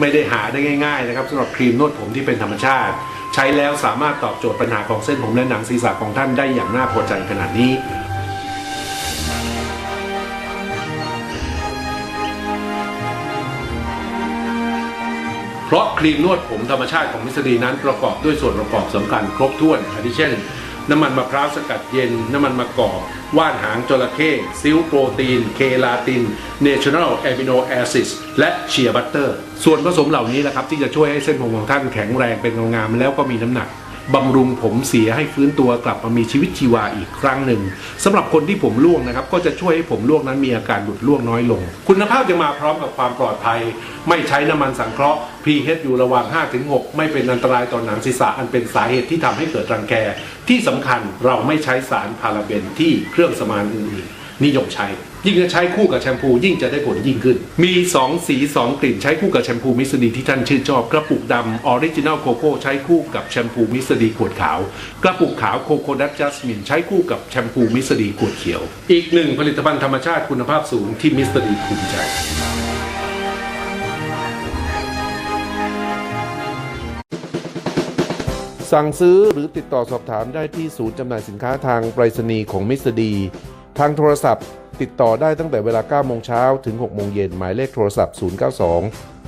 ไม่ได้หาได้ง่ายๆนะครับสำหรับครีมนวดผมที่เป็นธรรมชาติ ใช้แล้วสามารถตอบโจทย์ปัญหาของเส้นผมและหนังศีรษะของท่านได้อย่างน่าพอใจขนาดนี้เพราะครีมนวดผมธรรมชาติของมิสดีนั้นประกอบด้วยส่วนประกอบสำคัญครบถ้วนอาทิเช่น น้ำมันมะพร้าวสกัดเย็น น้ำมันมะกอก ว่านหางจระเข้ซิลโปรตีน เคลาตินเนเชอรัลแอมิโนแอซิสและเชียร์บัตเตอร์ ส่วนผสมเหล่านี้แหละครับที่จะช่วยให้เส้นผมของท่านแข็งแรงเป็นเงางามแล้วก็มีน้ำหนัก บำรุงผมเสียให้ฟื้นตัวกลับมามีชีวิตชีวาอีกครั้งหนึ่งสำหรับคนที่ผมร่วงนะครับ ก็จะช่วยให้ผมร่วงนั้นมีอาการหลุดร่วงน้อยลง คุณภาพจะมาพร้อมกับความปลอดภัย ไม่ใช้น้ำมันสังเคราะห์ pH อยู่ระหว่าง 5-6 ไม่เป็นอันตรายต่อหนังศีรษะอันเป็นสาเหตุที่ทำให้เกิดรังแคที่สำคัญเราไม่ใช้สารพาราเบนที่เครื่องสมานอื่น นิยมใช้ ยิ่งจะใช้คู่กับแชมพู ยิ่งจะได้ผลยิ่งขึ้น มี 2 สี 2 กลิ่นใช้คู่กับแชมพูมิสดีที่ท่านชื่นชอบ กระปุกดำออริจินัลโกโก้ใช้คู่กับแชมพูมิสดีขวดขาว กระปุกขาวโคโคดัตจัสมินใช้คู่กับแชมพูมิสดีขวดเขียว อีกหนึ่งผลิตภัณฑ์ธรรมชาติคุณภาพสูงที่มิสดีภูมิใจสั่งซื้อหรือติดต่อสอบถามได้ที่ศูนย์จำหน่ายสินค้าทางไปรษณีย์ของมิสดี ทางโทรศัพท์ติดต่อได้ตั้งแต่เวลา 9 โมงเช้าถึง 6 โมงเย็น หมายเลขโทรศัพท์ 092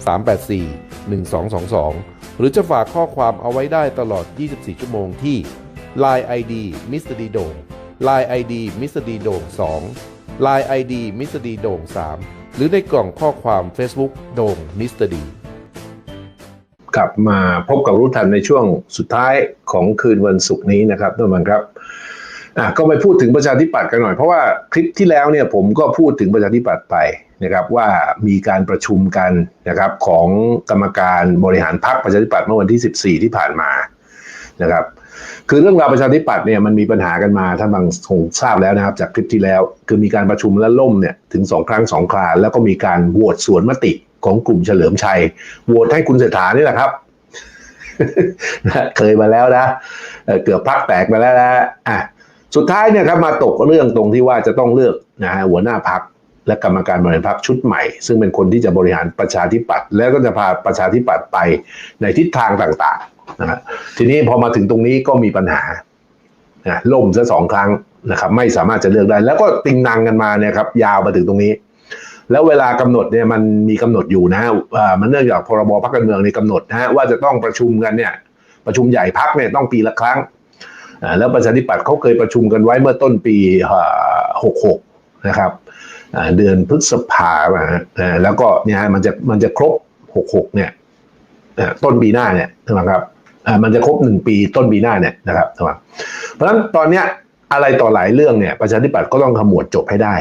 384 1222 หรือจะฝากข้อความเอาไว้ได้ตลอด 24 ชั่วโมงที่ Line ID Mr. D โด่ง Line ID Mr. D โด่ง2 Line ID Mr. D โด่ง3 หรือในกล่องข้อความ Facebook โด่ง Mr. D กลับมาพบกับรู้ทันในช่วงสุดท้ายของคืนวันศุกร์นี้นะครับท่านผู้ชมครับ อะก็ไปพูดถึงประชาธิปัตย์กันหน่อย เพราะว่าคลิปที่แล้วเนี่ยผมก็พูดถึงประชาธิปัตย์ไปนะครับว่ามีการประชุมกันนะครับของกรรมการบริหารพรรคประชาธิปัตย์เมื่อวันที่ 14 ที่ผ่านมานะครับ คือเรื่องราวประชาธิปัตย์เนี่ยมันมีปัญหากันมาท่านบางคงทราบแล้วนะครับ จากคลิปที่แล้ว คือมีการประชุมและล่มเนี่ยถึงสองครั้งสองคราแล้วก็มีการโหวตสวนมติของกลุ่มเฉลิมชัยโหวตให้คุณเศรษฐานี่แหละครับเคยมาแล้วนะเเกือบพักแตกมาแล้วนะอะ สุดท้ายเนี่ยครับมาตกเรื่องตรงที่ว่าจะต้องเลือกนะฮะหัวหน้าพักและกรรมการบริหารพักชุดใหม่ ซึ่งเป็นคนที่จะบริหารประชาธิปัตย์แล้วก็จะพาประชาธิปัตย์ไปในทิศทางต่างๆนะฮะทีนี้พอมาถึงตรงนี้ก็มีปัญหานะล่มซะสองครั้งนะครับ ไม่สามารถจะเลือกได้ แล้วก็ติงนังกันมาเนี่ยครับ ยาวมาถึงตรงนี้ แล้วเวลากำหนดเนี่ยมันมีกำหนดอยู่นะฮะอ่ามันเนื่องจากพรบพักการเมืองในกำหนดนะฮะว่าจะต้องประชุมกันเนี่ย ประชุมใหญ่พักเนี่ยต้องปีละครั้ง แล้วประชาธิปัตย์เขาเคยประชุมกันไว้เมื่อต้นปีหกหกนะครับเดือนพฤษภาอะแล้วก็เนี่ยมันจะมันจะครบหกหกเนี่ยต้นปีหน้าเนี่ยใช่ไหมครับมันจะครบหนึ่งปีต้นปีหน้าเนี่ยนะครับใช่ไหมเพราะฉะนั้นตอนเนี้ยอะไรต่อหลายเรื่องเนี่ยประชาธิปัตย์ก็ต้องขมวดจบให้ได้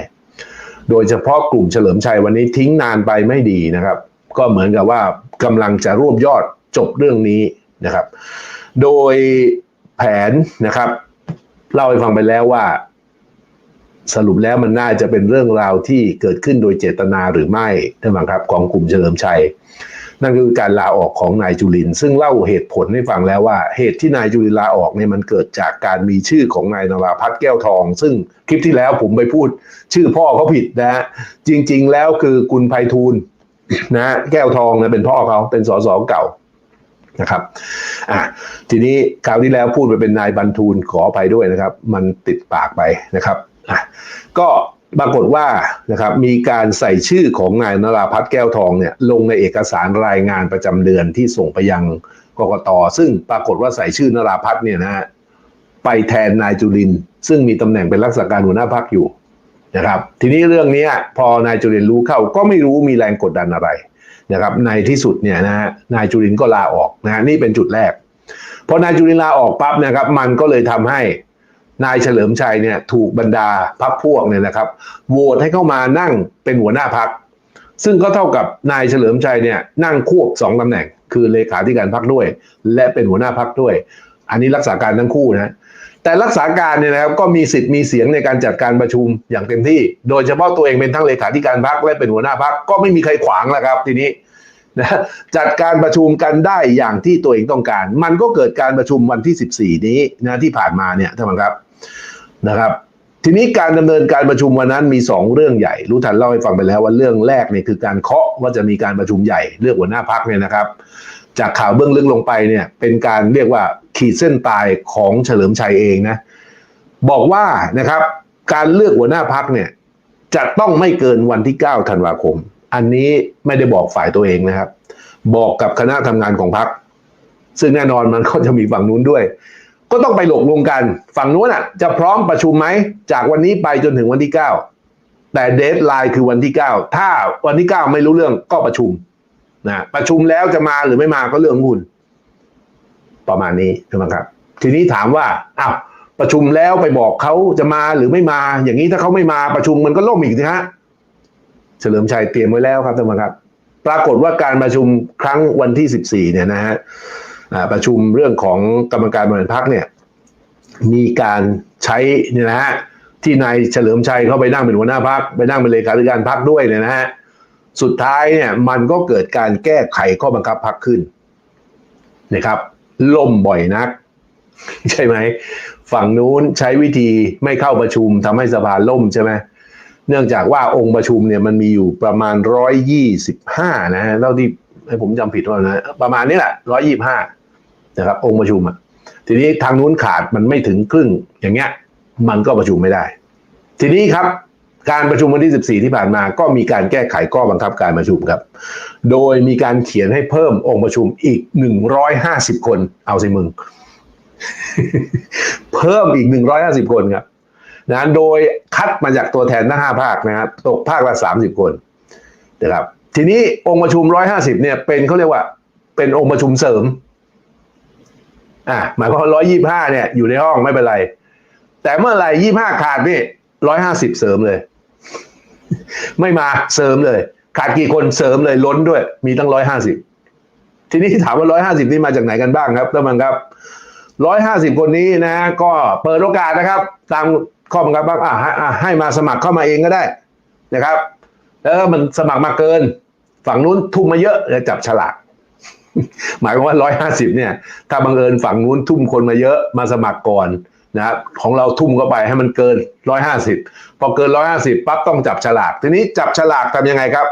โดยเฉพาะกลุ่มเฉลิมชัยวันนี้ทิ้งนานไปไม่ดีนะครับ ก็เหมือนกับว่ากำลังจะรวบยอดจบเรื่องนี้นะครับ โดย แผนนะครับเล่าให้ฟังไปแล้วว่า สรุปแล้วมันน่าจะเป็นเรื่องราวที่เกิดขึ้นโดยเจตนาหรือไม่ท่านผู้ชมครับของกลุ่มเฉลิมชัย นั่นคือการลาออกของนายจุลิน ซึ่งเล่าเหตุผลให้ฟังแล้วว่า เหตุที่นายจุลินลาออกเนี่ยมันเกิดจากการมีชื่อของนายนราพัฒน์แก้วทอง ซึ่งคลิปที่แล้วผมไปพูด ชื่อพ่อเขาผิดนะจริง ๆ แล้วคือคุณไพฑูรย์นะแก้วทองนี่ยเป็นพ่อเขาเป็นสสเก่า นะครับอะทีนี้คราวที่แล้วพูดไปเป็นนายบรรทูลขออภัยด้วยนะครับ มันติดปากไปนะครับอะก็ปรากฏว่านะครับมีการใส่ชื่อของนายนราพัฒน์แก้วทองเนี่ยลงในเอกสารรายงานประจำเดือนที่ส่งไปยังกกตซึ่งปรากฏว่าใส่ชื่อนราพัฒน์เนี่ยนะฮะไปแทนนายจุลิน ซึ่งมีตำแหน่งเป็นรักษาการหัวหน้าพักอยู่ นะครับ ทีนี้เรื่องนี้พอนายจุลินรู้เข้าก็ไม่รู้มีแรงกดดันอะไรนะครับ ในที่สุดเนี่ยนะฮะนายจุลินก็ลาออกนะฮะนี่เป็นจุดแรกพอนายจุลินลาออกปั๊บนะครับ มันก็เลยทำให้นายเฉลิมชัยเนี่ยถูกบรรดาพักพวกเนี่ยนะครับโหวตให้เข้ามานั่งเป็นหัวหน้าพัก ซึ่งก็เท่ากับนายเฉลิมชัยเนี่ยนั่งควบสองตำแหน่ง คือเลขาธิการพักด้วย และเป็นหัวหน้าพักด้วย อันนี้รักษาการทั้งคู่นะ แต่รักษาการเนี่ยนะครับก็มีสิทธิ์มีเสียงในการจัดการประชุมอย่างเต็มที่ โดยเฉพาะตัวเองเป็นทั้งเลขาธิการพักและเป็นหัวหน้าพักก็ไม่มีใครขวางแล้วครับทีนี้นะจัดการประชุมกันได้อย่างที่ตัวเองต้องการ มันก็เกิดการประชุมวันที่ 14 นี้นะที่ผ่านมาเนี่ยท่านผู้ชมครับนะครับ ทีนี้การดำเนินการประชุมวันนั้นมีสองเรื่องใหญ่ รู้ทันเล่าให้ฟังไปแล้วว่าเรื่องแรกเนี่ยคือการเคาะว่าจะมีการประชุมใหญ่เลือกหัวหน้าพักเนี่ยนะครับ จากข่าวเบื้องลึกลงไปเนี่ย เป็นการเรียกว่าขีดเส้นตายของเฉลิมชัยเองนะ บอกว่านะครับ การเลือกหัวหน้าพักเนี่ย จะต้องไม่เกินวันที่ 9 ธันวาคม อันนี้ไม่ได้บอกฝ่ายตัวเองนะครับ บอกกับคณะทำงานของพัก ซึ่งแน่นอนมันก็จะมีฝั่งนู้นด้วย ก็ต้องไปหลกลงกัน ฝั่งนู้นอะ จะพร้อมประชุมไหมจากวันนี้ไปจนถึงวันที่ 9 แต่เดทไลน์คือวันที่ 9 ถ้าวันที่ 9 ไม่รู้เรื่องก็ประชุม นะประชุมแล้วจะมาหรือไม่มาก็เรื่องของคุณ ประมาณนี้ใช่ไหมครับ ทีนี้ถามว่าอ้าวประชุมแล้วไปบอกเขาจะมาหรือไม่มา อย่างนี้ถ้าเขาไม่มาประชุมมันก็ล่มอีกนะฮะเฉลิมชัยเตรียมไว้แล้วครับท่านผู้ชมครับ ปรากฏว่าการประชุมครั้งวันที่ 14 เนี่ยนะฮะประชุมเรื่องของกรรมการบริหารพรรคเนี่ย มีการใช้เนี่ยนะฮะที่นายเฉลิมชัยเข้าไปนั่งเป็นหัวหน้าพักไปนั่งเป็นเลขาธิการพักด้วยเนี่ยนะฮะ สุดท้ายเนี่ยมันก็เกิดการแก้ไขข้อบังคับพักขึ้นนะครับล่มบ่อยนัก ใช่ไหม ฝั่งนู้นใช้วิธีไม่เข้าประชุมทำให้สภาล่มใช่ไหมเนื่องจากว่าองค์ประชุมเนี่ยมันมีอยู่ประมาณร้อยยี่สิบห้านะฮะเท่าที่ให้ผมจำผิดว่านะประมาณนี้แหละร้อยยี่ห้านะครับ องค์ประชุมอะทีนี้ทางนู้นขาดมันไม่ถึงครึ่งอย่างเงี้ย มันก็ประชุมไม่ได้ ทีนี้ครับ การประชุมวันที่ 14 ที่ผ่านมาก็มีการแก้ไขข้อบังคับการประชุมครับ โดยมีการเขียนให้เพิ่มองค์ประชุมอีก 150 คน เอาสิมึง เพิ่มอีก 150 คนครับนะโดยคัดมาจากตัวแทนทั้ง5ภาคนะครับตกภาคละ 30 คนนะครับ ทีนี้องค์ประชุม 150 เนี่ย เป็นเขาเรียกว่า เป็นองค์ประชุมเสริม อ่าหมายความว่าร้อยยี่ห้าเนี่ย อยู่ในห้องไม่เป็นไร แต่เมื่อไหร่ยี่ห้าขาดนี่ร้อยห้าสิบเสริมเลย ไม่มาเสริมเลย ขาดกี่คนเสริมเลยล้นด้วย มีตั้งร้อยห้าสิบทีนี้ถามว่าร้อยห้าสิบนี่มาจากไหนกันบ้างครับท่านผู้ชมครับร้อยห้าสิบคนนี้นะ ก็เปิดโอกาสนะครับ ตามข้อบังคับบ้างอะให้มาสมัครเข้ามาเองก็ได้นะครับ แล้วมันสมัครมาเกิน ฝั่งนู้นทุ่มมาเยอะจะจับฉลากหมายความว่าร้อยห้าสิบเนี่ย ถ้าบังเอิญฝั่งนู้นทุ่มคนมาเยอะมาสมัครก่อน นะครับของเราทุ่มเข้าไปให้มันเกินร้อยห้าสิบพอเกินร้อยห้าสิบปั๊บต้องจับฉลาก ทีนี้จับฉลากทำยังไงครับ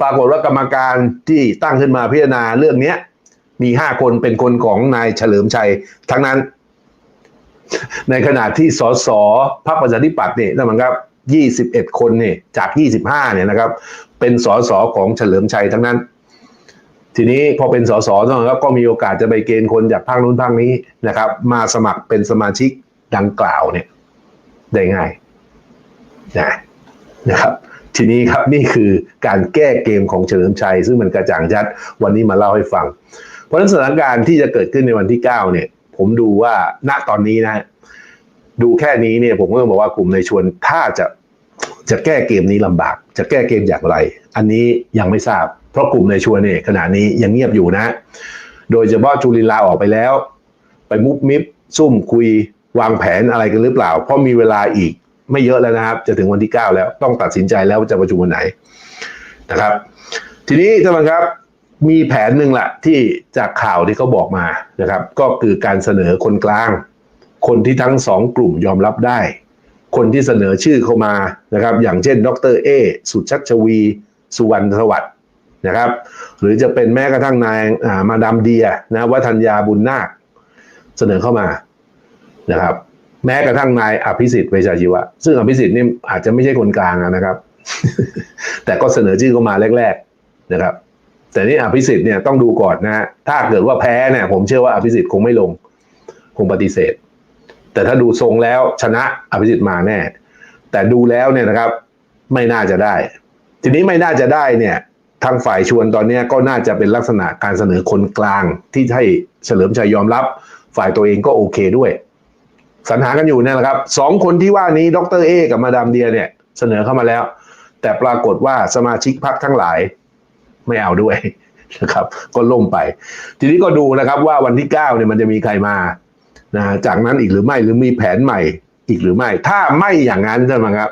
ปรากฏว่ากรรมการที่ตั้งขึ้นมาพิจารณาเรื่องเนี้ยมีห้าคนเป็นคนของนายเฉลิมชัยทั้งนั้น ในขณะที่สสพรรคประชาธิปัตย์เนี่ยนะครับยี่สิบเอ็ดคนเนี่ยจากยี่สิบห้าเนี่ยนะครับ เป็นสสของเฉลิมชัยทั้งนั้น ทีนี้พอเป็นสสนะครับก็มีโอกาสจะไปเกณฑ์คนจากภาคนู้นภาคนี้นะครับ มาสมัครเป็นสมาชิกดังกล่าวเนี่ย ได้ง่ายนะนะครับ ทีนี้ครับนี่คือการแก้เกมของเฉลิมชัย ซึ่งมันกระจ่างชัดวันนี้มาเล่าให้ฟัง เพราะฉะนั้นสถานการณ์ที่จะเกิดขึ้นในวันที่ 9 เนี่ย ผมดูว่าณตอนนี้นะ ดูแค่นี้เนี่ย ผมก็ต้องบอกว่ากลุ่มในชวนถ้าจะจะแก้เกมนี้ลำบาก จะแก้เกมอย่างไร อันนี้ยังไม่ทราบ เพราะกลุ่มในชวนเนี่ยขณะนี้ยังเงียบอยู่นะ โดยเฉพาะจุลินลาออกไปแล้ว ไปมุบมิบซุ่มคุยวางแผนอะไรกันหรือเปล่า เพราะมีเวลาอีกไม่เยอะแล้วนะครับ จะถึงวันที่ 9 แล้วต้องตัดสินใจแล้วว่าจะประชุมวันไหนนะครับ ทีนี้ท่านผู้ชมครับมีแผนหนึ่งละที่จากข่าวที่เขาบอกมานะครับ ก็คือการเสนอคนกลาง คนที่ทั้งสองกลุ่มยอมรับได้ คนที่เสนอชื่อเข้ามานะครับ อย่างเช่น ดรเอสุชัชวี สุวรรณสวัสดิ์ นะครับ หรือจะเป็นแม้กระทั่งนายมาดามเดียนะวัฒนยาบุญนาคเสนอเข้ามานะครับ แม้กระทั่งนายอภิสิทธิ์เวชชาชีวะ ซึ่งอภิสิทธิ์นี่อาจจะไม่ใช่คนกลางนะครับ แต่ก็เสนอชื่อเข้ามาแรก ๆนะครับ แต่นี่อภิสิทธิ์เนี่ยต้องดูก่อนนะฮะถ้าเกิดว่าแพ้เนี่ยผมเชื่อว่าอภิสิทธิ์คงไม่ลง คงปฏิเสธ แต่ถ้าดูทรงแล้วชนะอภิสิทธิ์มาแน่ แต่ดูแล้วเนี่ยนะครับ ไม่น่าจะได้ ทีนี้ไม่น่าจะได้เนี่ย ทางฝ่ายชวนตอนนี้ก็น่าจะเป็นลักษณะการเสนอคนกลางที่ให้เฉลิมชัยยอมรับ ฝ่ายตัวเองก็โอเคด้วยสรรหากันอยู่เนี่ยแหละครับสองคนที่ว่านี้ดรเอกับมาดามเดียเนี่ย เสนอเข้ามาแล้ว แต่ปรากฏว่าสมาชิกพรรคทั้งหลายไม่เอาด้วยนะครับ ก็ล่มไป ทีนี้ก็ดูนะครับว่าวันที่เก้าเนี่ยมันจะมีใครมานะจากนั้นอีกหรือไม่หรือมีแผนใหม่อีกหรือไม่ ถ้าไม่อย่างนั้นใช่ไหมครับ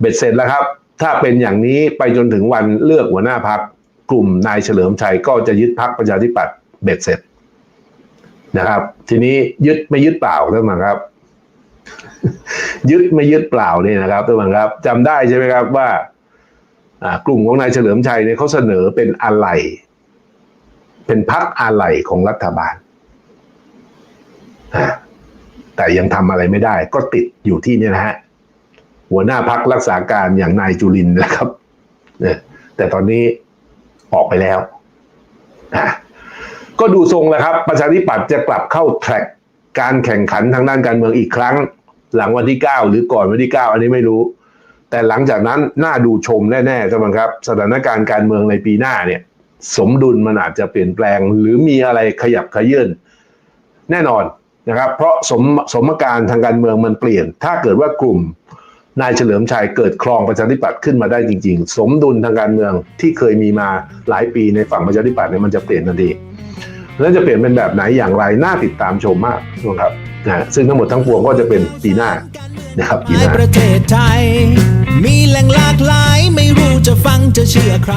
เบ็ดเสร็จแล้วครับ ถ้าเป็นอย่างนี้ไปจนถึงวันเลือกหัวหน้าพักกลุ่มนายเฉลิมชัยก็จะยึดพักประชาธิปัตย์เบ็ดเสร็จนะครับ ทีนี้ยึดไม่ยึดเปล่าใช่ไหมครับ ยึดไม่ยึดเปล่าเนี่ยนะครับทุกท่านครับจำได้ใช่ไหมครับว่ากลุ่มของนายเฉลิมชัยเนี่ยเขาเสนอเป็นอะไร เป็นพักอะไรของรัฐบาลแต่ยังทำอะไรไม่ได้ ก็ติดอยู่ที่เนี่ยนะฮะ หัวหน้าพักรักษาการอย่างนายจุลินนะครับเนี่ยแต่ตอนนี้ออกไปแล้วก็ดูทรงแล้วครับ ประชาธิปัตย์จะกลับเข้าแทร็กการแข่งขันทางด้านการเมืองอีกครั้ง หลังวันที่ 9 หรือก่อนวันที่ 9 อันนี้ไม่รู้ แต่หลังจากนั้นน่าดูชมแน่ๆท่านผู้ชมครับ สถานการณ์การเมืองในปีหน้าเนี่ย สมดุลมันอาจจะเปลี่ยนแปลง หรือมีอะไรขยับขยื่นแน่นอนนะครับ เพราะสมสมการทางการเมืองมันเปลี่ยน ถ้าเกิดว่ากลุ่ม นายเฉลิมชัยเกิดครองประชาธิปัตย์ขึ้นมาได้จริง ๆ สมดุลทางการเมืองที่เคยมีมาหลายปีในฝั่งประชาธิปัตย์เนี่ยมันจะเปลี่ยนทันทีแล้วจะเปลี่ยนเป็นแบบไหนอย่างไรน่าติดตามชมมากนะครับนะซึ่งทั้งหมดทั้งปวงก็จะเป็นปีหน้านะครับปีหนน้าประเทศไทย มีแหล่งหลากหลายไม่รู้จะฟังจะเชื่อใคร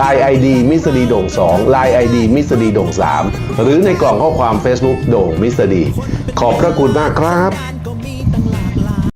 Line ID มิสดีโด่ง2 Line ID มิสดีโด่ง3 หรือในกล่องข้อความ Facebook โด่งมิสดีขอบพระคุณมากครับ